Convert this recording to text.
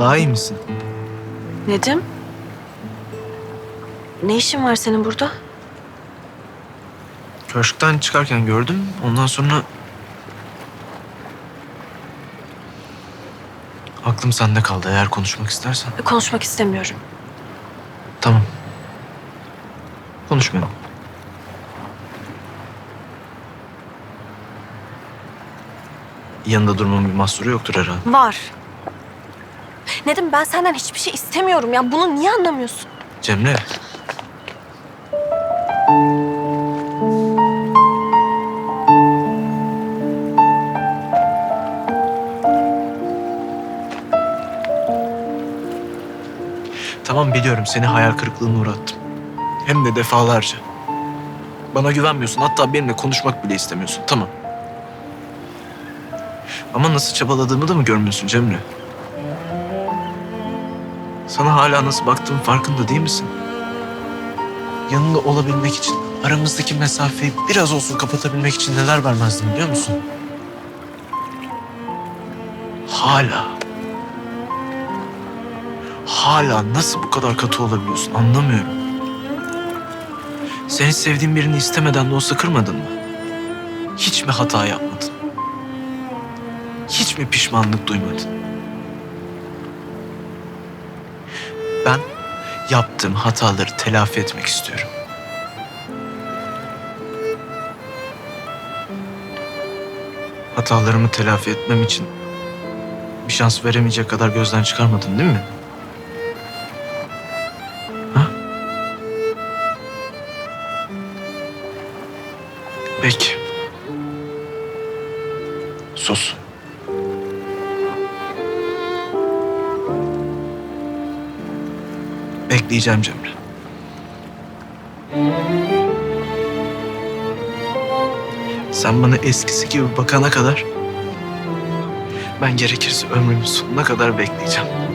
iyi misin? Nedim? Ne işin var senin burada? Köşkten çıkarken gördüm. Ondan sonra... Aklım sende kaldı eğer konuşmak istersen. Konuşmak istemiyorum. Tamam. Konuşmayalım. Yanında durmamın bir mahsuru yoktur herhalde. Var. Nedim ben senden hiçbir şey istemiyorum ya. Bunu niye anlamıyorsun? Cemre. Tamam biliyorum seni hayal kırıklığına uğrattım. Hem de defalarca. Bana güvenmiyorsun hatta benimle konuşmak bile istemiyorsun tamam. Ama nasıl çabaladığımı da mı görmüyorsun Cemre? Sana hala nasıl baktığım farkında değil misin? Yanında olabilmek için, aramızdaki mesafeyi biraz olsun kapatabilmek için neler vermezdim biliyor musun? Hala. Hala nasıl bu kadar katı olabiliyorsun anlamıyorum. Seni sevdiğin birini istemeden de olsa kırmadın mı? Hiç mi hata yapmadın? Hiç mi pişmanlık duymadın? Ben yaptığım hataları telafi etmek istiyorum. Hatalarımı telafi etmem için bir şans veremeyecek kadar gözden çıkarmadın değil mi? Ha? Peki. Sus. Bekleyeceğim Cemre. Sen bana eskisi gibi bakana kadar ben gerekirse ömrümün sonuna kadar bekleyeceğim.